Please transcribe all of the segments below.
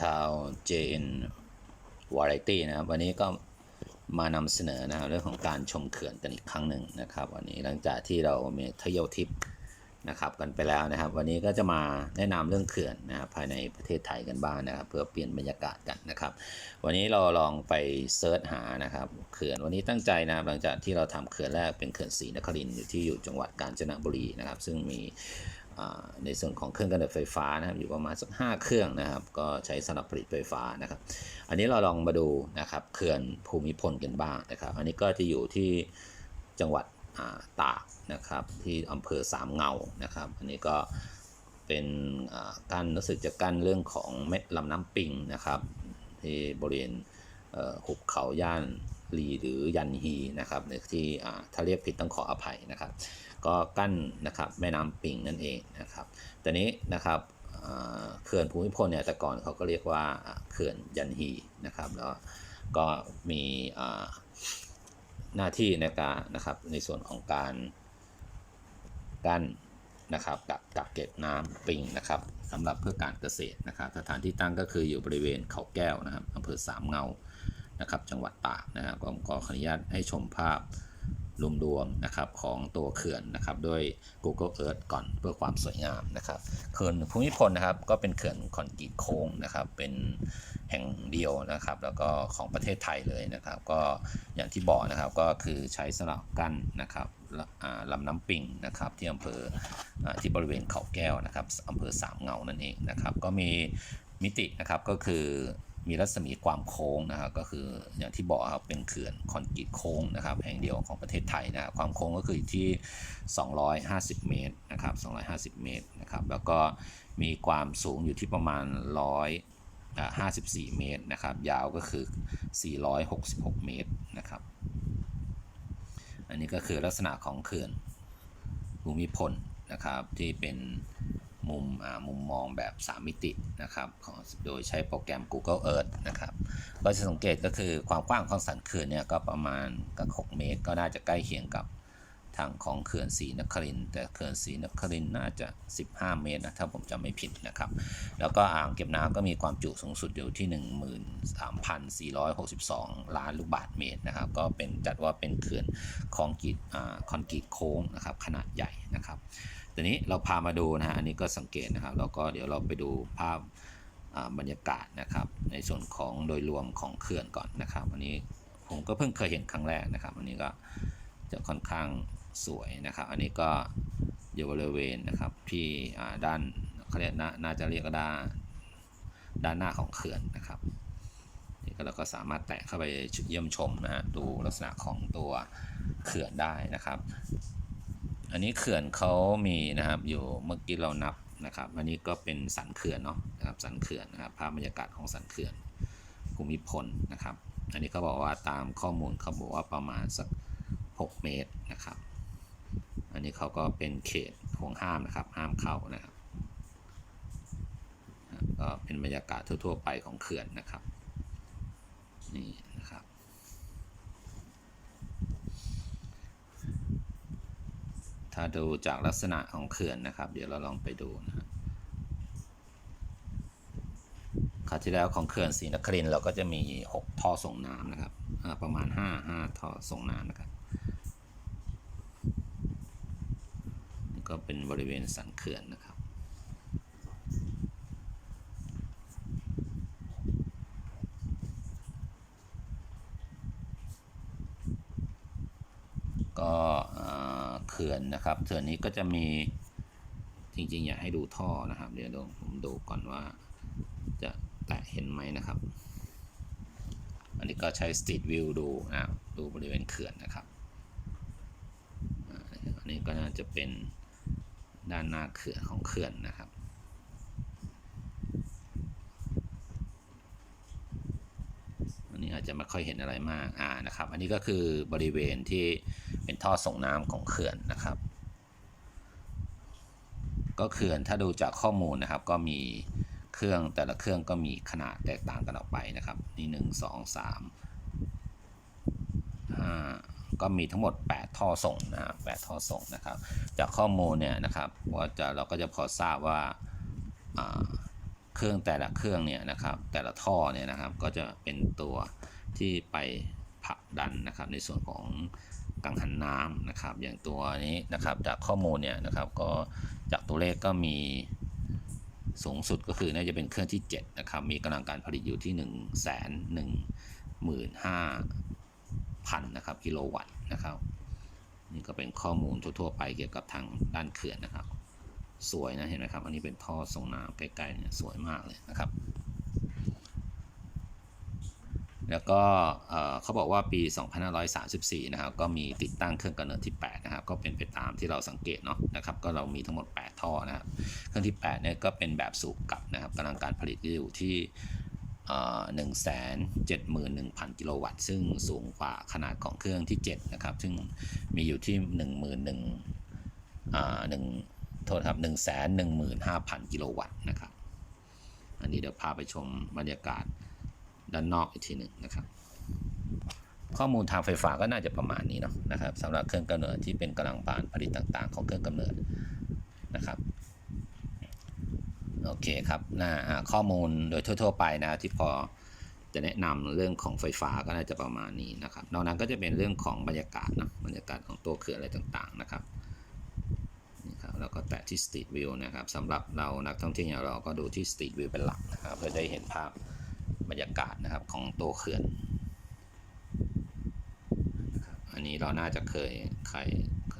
ชาว JN Variety นะครับ วันนี้ก็มานำเสนอนะครับเรื่องของการชมเขื่อนกันอีกครั้งหนึ่งนะครับ วันนี้หลังจากที่เรามีเที่ยวทิปนะครับกันไปแล้วนะครับ วันนี้ก็จะมาแนะนำเรื่องเขื่อนนะครับภายในประเทศไทยกันบ้างนะครับ เพื่อเปลี่ยนบรรยากาศกันนะครับ วันนี้เราลองไปเซิร์ชหานะครับเขื่อนวันนี้ตั้งใจนะครับหลังจากที่เราทำเขื่อนแรกเป็นเขื่อนศรีนครินทร์อยู่ที่อยู่จังหวัดกาญจนบุรีนะครับ ซึ่งมี ในส่วนของเครื่องกำเนิดไฟฟ้านะครับอยู่ประมาณสัก5เครื่องนะครับ ก็ใช้สำหรับผลิตไฟฟ้านะครับ อันนี้เราลองมาดูนะครับเขื่อนภูมิพลกันบ้างนะครับ อันนี้ก็จะอยู่ที่จังหวัดาตากนะครับที่อำเภอสามเงานะครับ อันนี้ก็เป็นอ่ากั้นรู้สึกจะกั้นเรื่องของเม็ดลำน้ำปิงนะครับ ที่บริเวณหุบเขาย่านลีหรือยันฮีนะครับในที่ถ้าเรียกผิดต้องขออภัยนะครับ ก็กั้นนะครับแม่น้ำปิงนั่นเองนะครับแต่นี้นะครับเขื่อนภูมิพลเนี่ยแต่ก่อนเขาก็เรียกว่าเขื่อนยันฮีนะครับแล้วก็มีหน้าที่ในการนะครับในส่วนของการกั้นนะครับกักักเก็บน้ำปิงนะครับสำหรับเพื่อการเกษตรนะครับ สถานที่ตั้งก็คืออยู่บริเวณเขาแก้วนะครับอำเภอสามเงานะครับจังหวัดตากนะครับก็ก็ขออนุญาตให้ชมภาพ รวมๆนะครับของตัวเขื่อนนะครับด้วย Google Earth ก่อนเพื่อความสวยงามนะครับเขื่อนภูมิพลนะครับก็เป็นเขื่อนคอนกรีตโค้งนะครับเป็นแห่งเดียวนะครับ แล้วก็ของประเทศไทยเลยนะครับ ก็อย่างที่บอกนะครับก็คือใช้สำหรับกั้นนะครับละลำน้ำปิงนะครับที่อำเภออที่บริเวณเขาแก้วนะครับอำเภอสามเงานั่นเองนะครับ ก็มีมิตินะครับก็คือ มีรัศมีความโค้งนะครับก็คืออย่างที่บอกครับเป็นเขื่อนคอนกรีตโค้งนะครับแห่งเดียวของประเทศไทยนะครับความโค้งก็คืออยู่ที่ 250 เมตรนะครับ250 เมตรนะครับแล้วก็มีความสูงอยู่ที่ประมาณ100 54 เมตรนะครับยาวก็คือ 466 เมตรนะครับอันนี้ก็คือลักษณะของเขื่อนภูมิพลนะครับที่เป็น มุมมุมมองแบบ 3 มิตินะครับของโดยใช้โปรแกรม Google Earth นะครับก็จะสังเกตก็คือความกว้างของสันเขื่อนเนี่ยก็ประมาณกับ 6 เมตร ก็น่าจะใกล้เคียงกับทางของเขื่อนศรีนครินแต่เขื่อนศรีนครินน่าจะ 15 เมตรนะถ้าผมจำไม่ผิดนะครับ แล้วก็อ่างเก็บน้ำก็มีความจุสูงสุดอยู่ที่ 13,462 ล้านลูกบาศก์เมตรนะครับ ก็เป็นจัดว่าเป็นเขื่อนคอนกรีตอ่าคอนกรีตโค้งนะครับขนาดใหญ่นะครับ ทีนี้เราพามาดูนะฮะอันนี้ก็สังเกตนะครับแล้วก็เดี๋ยวเราไปดูภาพบรรยากาศนะครับ ในส่วนของโดยรวมของเขื่อนก่อนนะครับอันนี้ผมก็เพิ่งเคยเห็นครั้งแรกนะครับ อันนี้ก็จะค่อนข้างสวยนะครับ อันนี้ก็อยู่บริเวณนะครับที่ด้านเขาเรียกน่าน่าจะเรียกด้านด้านหน้าของเขื่อนนะครับนี่ก็เราก็สามารถแตะเข้าไปเยี่ยมชมนะฮะดูลักษณะของตัวเขื่อนได้นะครับ อันนี้เขื่อนเขามีนะครับอยู่เมื่อกี้เรานับนะครับ อันนี้ก็เป็นสันเขื่อนเนาะนะครับสันเขื่อนนะครับภาพบรรยากาศของสันเขื่อนภูมิพลนะครับ อันนี้เขาบอกว่าตามข้อมูลเขาบอกว่าประมาณสัก 6 เมตรนะครับ อันนี้เขาก็เป็นเขตห่วงห้ามนะครับ ห้ามเข้านะครับก็เป็นบรรยากาศทั่ว ๆ ไปของเขื่อนนะครับ นี่นะครับ ถ้าดูจากลักษณะของเขื่อนนะครับ เดี๋ยวเราลองไปดูนะคราวที่แล้วของเขื่อนศรีนครินเราก็จะมี 6 ท่อส่งน้ำนะครับ ประมาณ 5 5 ท่อส่งน้ำนะครับนี่ก็เป็นบริเวณสันเขื่อนนะครับก็ เขื่อนนะครับเขื่อนนี้ก็จะมีจริงๆ อยากให้ดูท่อนะครับ เดี๋ยวดผมดูก่อนว่าจะแตะเห็นไหมนะครับ อันนี้ก็ใช้ Street View ดูนะครับดูบริเวณเขื่อนนะครับอันนี้ก็น่าจะเป็นด้านหน้าเขื่อนของเขื่อนนะครับ อันนี้อา จจะไม่ค่อยเห็นอะไรมากอ่านะครับ อันนี้ก็คือบริเวณที่เป็นท่อส่งน้ำของเขื่อนนะครับ ก็เขื่อนถ้าดูจากข้อมูลนะครับ ก็มีเครื่องแต่ละเครื่องก็มีขนาดแตกต่างกันออกไปนะครับ นี่หนึ่งสองสามห้าก็มีทั้งหมด 8 ท่อส่งนะครับ8ท่อส่งนะครับ จากข้อมูลเนี่ยนะครับว่าจะเราก็จะพอทราบว่า เครื่องแต่ละเครื่องเนี่ยนะครับแต่ละท่อเนี่ยนะครับก็จะเป็นตัวที่ไปผลักดันนะครับในส่วนของกังหันน้ำนะครับอย่างตัวนี้นะครับจากข้อมูลเนี่ยนะครับก็จากตัวเลขก็มีสูงสุดก็คือน่าจะเป็นเครื่องที่ 7 นะครับ มีกำลังการผลิตอยู่ที่ 1 1 1 5 0 0 0นะครับกิโลวัตต์นะครับ นี่ก็เป็นข้อมูลทั่ว ๆ ไปเกี่ยวกับทางด้านเขื่อนนะครับ สวยนะเห็นไหมครับ อันนี้เป็นท่อส่งน้ำใกลๆเนี่ยสวยมากเลยนะครับ แล้วก็เขาบอกว่าปี 2534 นะครับ ก็มีติดตั้งเครื่องกำเนิดที่ 8 นะครับ ก็เป็นไปตามที่เราสังเกตเนาะนะครับ ก็เรามีทั้งหมด 8 ท่อนะครับ เครื่องที่ 8 เนี่ยก็เป็นแบบสูบกลับนะครับกำลังการผลิตอยู่ที่หนึ่งแสนเจ็ดหมื่นหนึ่งพันกิโลวัตต์ ซึ่งสูงกว่าขนาดของเครื่องที่ 7 นะครับ ซึ่งมีอยู่ที่ 1 1 0 0 0อ่าหนึ่ง โทษครับ 1 1 5 0 0 0 กิโลวัตต์นะครับ อันนี้เดี๋ยวพาไปชมบรรยากาศด้านนอกอีกทีหนึ่งนะครับ ข้อมูลทางไฟฟ้าก็น่าจะประมาณนี้เนาะนะครับสำหรับเครื่องกำเนิดที่เป็นกำลังการผลิตต่าง ๆ ของเครื่องกำเนิดนะครับโอเคครับน่าข้อมูลโดยทั่ว ๆ ไปนะที่พอจะแนะนำเรื่องของไฟฟ้าก็น่าจะประมาณนี้นะครับ นอกนั้นก็จะเป็นเรื่องของบรรยากาศนะบรรยากาศของตัวเขื่อนอะไรต่างๆนะครับ แล้วก็แตะที่ Street View นะครับสำหรับเรานักท่องเที่ยวอย่างเราก็ดูที่ Street View เป็นหลักนะครับเพื่อได้เห็นภาพบรรยากาศนะครับของตัวเขื่อนนะครับอันนี้เราน่าจะเคยใคร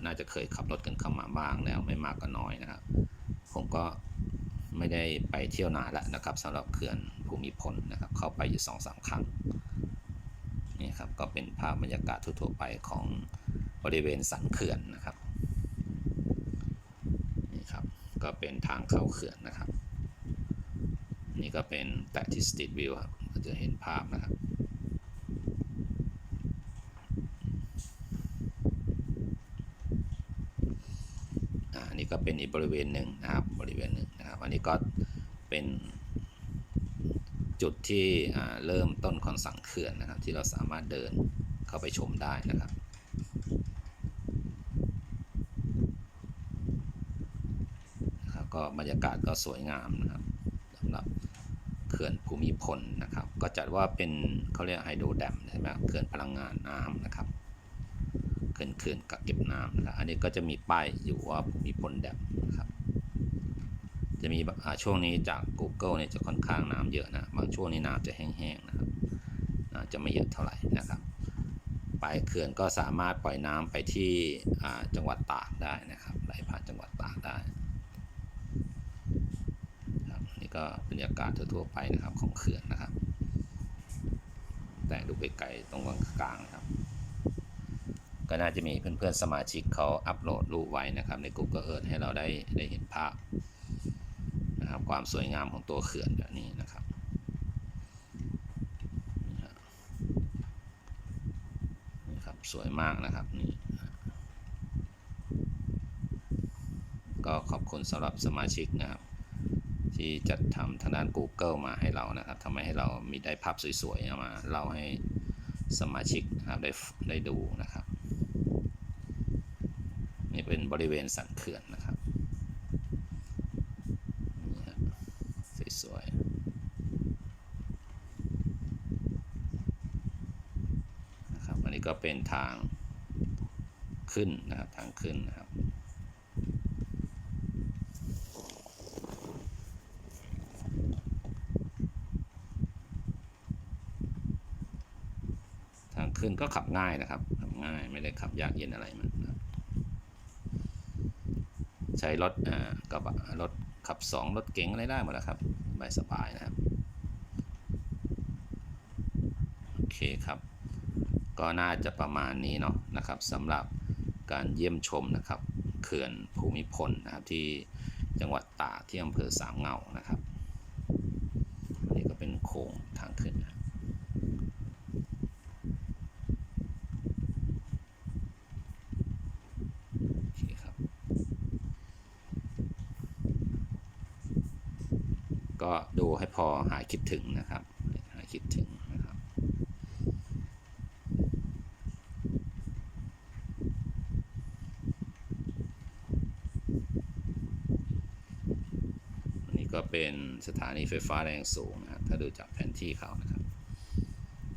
น่าจะเคยขับรถกันเข้ามาบ้างแล้วไม่มากก็น้อยนะครับ ผมก็ไม่ได้ไปเที่ยวนานแล้วนะครับสำหรับเขื่อนภูมิพลนะครับ เข้าไปอยู่สองสามครั้งนี่ครับก็เป็นภาพบรรยากาศทั่วๆไปของบริเวณสันเขื่อนนะครับนี่ครับ ก็เป็นทางเข้าเขื่อนนะครับ นี่ก็เป็นแตะที่สตรีทวิวครับก็จะเห็นภาพนะครับอ่าอันนี้ก็เป็นอีกบริเวณหนึ่งนะครับบริเวณหนึ่งนะครับ อันนี้ก็เป็นจุดที่เริ่มต้นของสังเขื่อนนะครับ ที่เราสามารถเดินเข้าไปชมได้นะครับนะครับ ก็บรรยากาศก็สวยงามนะครับสำหรับเขื่อนภูมิพลนะครับ ก็จัดว่าเป็นเขาเรียกไฮโดรแดมใช่ไหมครับเขื่อนพลังงานน้ำนะครับเขื่อนเขื่อนกักเก็บน้ำนะครับอันนี้ก็จะมีป้ายอยู่ว่าภูมิพลแดมนะครับ จะมีช่วงนี้จาก Google เนี่ยจะค่อนข้างน้ำเยอะนะบางช่วงนี้น้ำจะแห้งๆนะครับจะไม่เยอะเท่าไหร่นะครับปลายเขื่อนก็สามารถปล่อยน้ำไปที่จังหวัดตากได้นะครับไหลผ่านจังหวัดตากได้ ก็บรรยากาศทั่วๆไปนะครับของเขื่อนนะครับ แต่ดูไปไกลตรงกลางนะครับ ก็น่าจะมีเพื่อนๆสมาชิกเขาอัปโหลดรูปไว้นะครับ ใน Google Earth ให้เราได้ได้เห็นภาพนะครับความสวยงามของตัวเขื่อนแบบนี้นะครับนี่ครับสวยมากนะครับนี่ก็ขอบคุณสำหรับสมาชิกนะครับ ที่จัดทำทางด้าน Google มาให้เรานะครับทำให้เรามีได้ภาพสวยๆมาเล่าให้สมาชิกนะครับได้ได้ดูนะครับ นี่เป็นบริเวณสันเขื่อนนะครับนี่ฮะสวยๆนะครับอันนี้ก็เป็นทางขึ้นนะครับทางขึ้นนะครับ ทา งก็ขับง่ายนะครับขับง่ายไม่ได้ขับยากเย็นอะไรมันนะใช้รถอ่ากระบะรถขับสองรถเก๋งอะไรได้หมดแล้วครับสบายสบายนะครับโอเคครับ ก็น่าจะประมาณนี้เนาะนะครับสำหรับการเยี่ยมชมนะครับเขื่อนภูมิพลนะครับที่จังหวัดตากที่อำเภอสามเงานะครับอันนี้ก็เป็นโค้งทางขึ้นนะครับ โอเคครับ ก็ ดูให้พอหายคิดถึงนะครับหายคิดถึงนะครับอันนี้ก็เป็นสถานีไฟฟ้าแรงสูงนะถ้าดูจากแผนที่เขานะครับ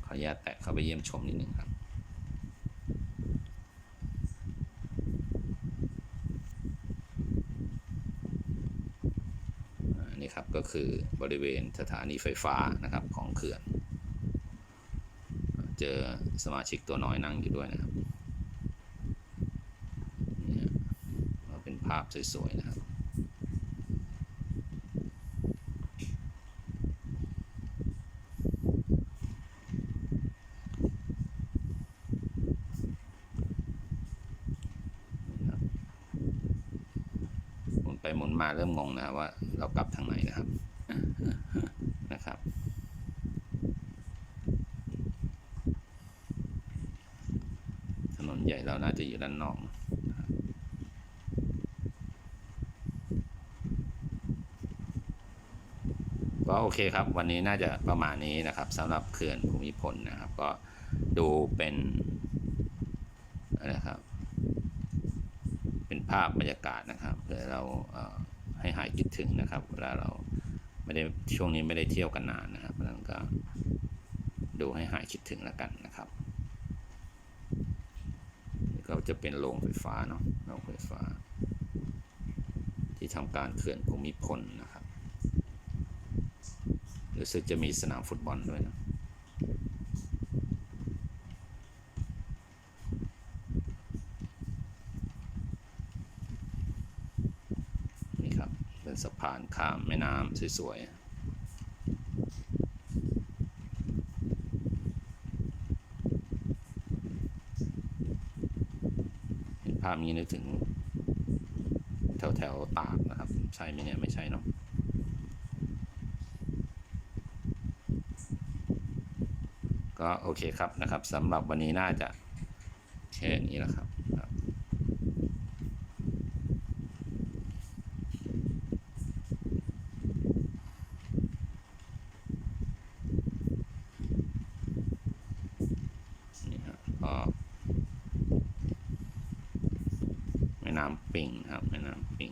ขออนุญาตแตะเข้าไปเยี่ยมชมนิดหนึ่งครับ อันนี้ คือบริเวณสถานีไฟฟ้านะครับของเขื่อน เจอสมาชิกตัวน้อยนั่งอยู่ด้วยนะครับนี่เป็นภาพสวยๆนะครับหมุนไปหมุนมาเริ่มงงนะครับว่าเรากลับทางไหนนะครับ นะครับ ถนนใหญ่เราน่าจะอยู่ด้านนอกก็โอเคครับ วันนี้น่าจะประมาณนี้นะครับสำหรับเขื่อนภูมิพลนะครับ ก็ดูเป็นนะครับ เป็นภาพบรรยากาศนะครับเพื่อเราให้หายคิดถึงนะครับเวลาเรา ไม่ได้ช่วงนี้ไม่ได้เที่ยวกันนานนะครับเพราะนั้นก็ดูให้หายคิดถึงแล้วกันนะครับนี่ก็จะเป็นโรงไฟฟ้าเนาะโรงไฟฟ้า ที่ทำการเขื่อนภูมิพลนะครับรู้สึกจะมีสนามฟุตบอลด้วยนะ นี่ครับ เป็นสะพานข้ามแม่น้ำสวยๆเห็นภาพนี้นึกถึง แถวแถวๆตากนะครับ ใช่ไหมเนี่ย ไม่ใช่เนาะก็โอเคครับนะครับสำหรับวันนี้น่าจะแค่นี้แหละครับครับ นี่ครับก็แม่น้ำปิงนะครับแม่น้ำปิง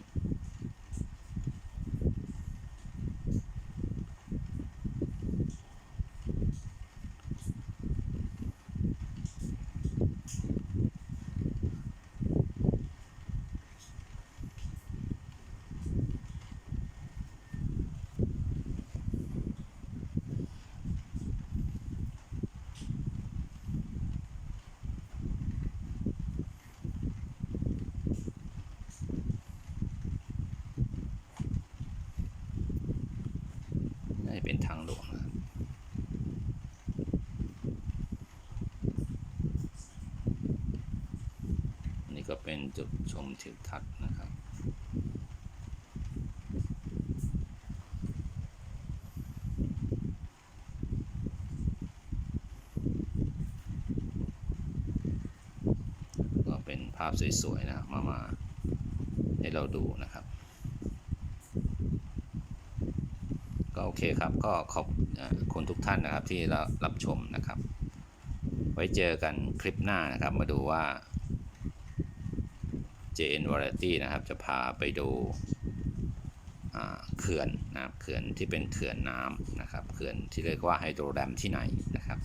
น่าจะเป็นทางหลวงนะครับอันนี้ก็เป็น จุดชมทิวทัศน์นะครับ ก็เป็นภาพสวย ๆ นะ มา มาให้เราดูนะครับ ก็โอเคครับ ก็ขอบคุณทุกท่านนะครับที่รับรับชมนะครับ ไว้เจอกันคลิปหน้านะครับ มาดูว่า JN Variety นะครับ จะพาไปดูเขื่อนนะครับเขื่อนที่เป็นเขื่อนน้ำนะครับเขื่อนที่เรียกว่าไฮโดรแดมที่ไหนนะครับ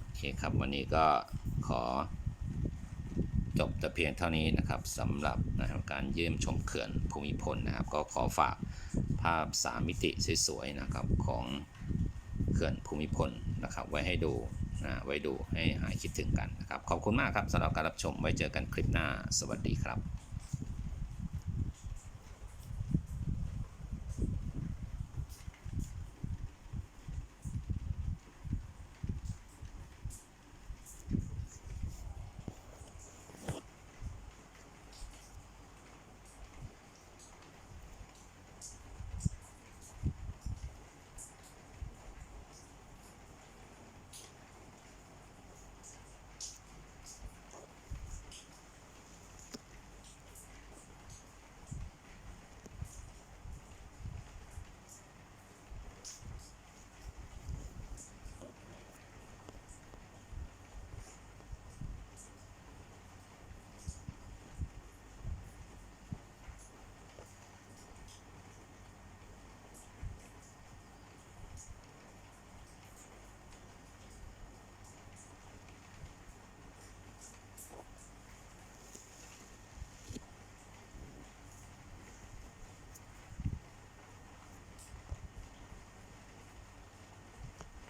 โอเคครับวันนี้ก็ขอจบแต่เพียงเท่านี้นะครับสำหรับนะครับการเยี่ยมชมเขื่อนภูมิพลนะครับ ก็ขอฝากภาพสามมิติสวยๆนะครับของเขื่อนภูมิพลนะครับ ไว้ให้ดู ไว้ดูให้หายคิดถึงกันนะครับ ขอบคุณมากครับสำหรับการรับชมไว้เจอกันคลิปหน้า สวัสดีครับ